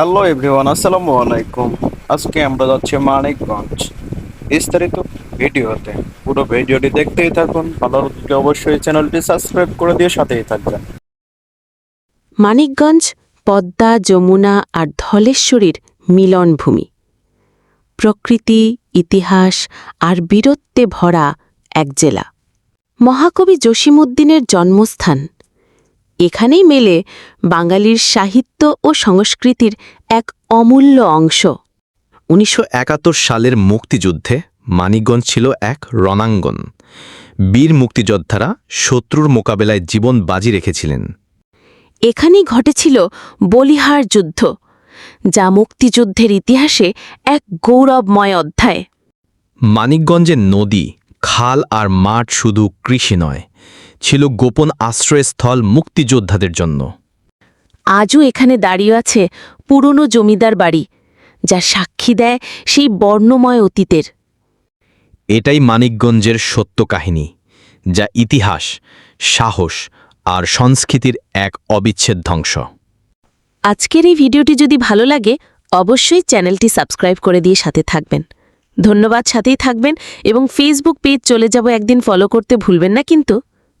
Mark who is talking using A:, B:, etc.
A: Hello everyone আসসালামু আলাইকুম আজকে আমরা যাচ্ছি মানিকগঞ্জ। বিস্তারিত ভিডিওতে। পুরো ভিডিওটি দেখতেই থাকুন। ভালো লাগলে অবশ্যই চ্যানেলটি সাবস্ক্রাইব করে দিয়ে সাথেই থাকবেন।
B: মানিকগঞ্জ, পদ্মা, যমুনা আর ধলেশ্বরীর মিলনভূমি। প্রকৃতি, ইতিহাস আর বীরত্বে ভরা এক জেলা। মহাকবি জসিমুদ্দিনের জন্মস্থান। এখানেই মেলে বাঙালির সাহিত্য ও সংস্কৃতির এক অমূল্য অংশ।
C: উনিশশো একাত্তর সালের মুক্তিযুদ্ধে মানিকগঞ্জ ছিল এক রণাঙ্গন। বীর মুক্তিযোদ্ধারা শত্রুর মোকাবেলায় জীবন বাজি রেখেছিলেন।
B: এখানেই ঘটেছিল বলিহার যুদ্ধ যা মুক্তিযুদ্ধের ইতিহাসে এক গৌরবময় অধ্যায়।
C: মানিকগঞ্জের নদী খাল আর মাঠ শুধু কৃষি নয় ছিল গোপন আশ্রয়স্থল মুক্তিযোদ্ধাদের জন্য।
B: আজও এখানে দাঁড়িয়ে আছে পুরনো জমিদার বাড়ি যা সাক্ষী দেয় সেই বর্ণময় অতীতের।
C: এটাই মানিকগঞ্জের সত্য কাহিনী যা ইতিহাস সাহস আর সংস্কৃতির এক অবিচ্ছেদ্য ধ্বংস
B: আজকের এই ভিডিওটি যদি ভালো লাগে অবশ্যই চ্যানেলটি সাবস্ক্রাইব করে দিয়ে সাথে থাকবেন। ধন্যবাদ সাথেই থাকবেন এবং ফেসবুক পেজ চলে যাব একদিন ফলো করতে ভুলবেন না কিন্তু।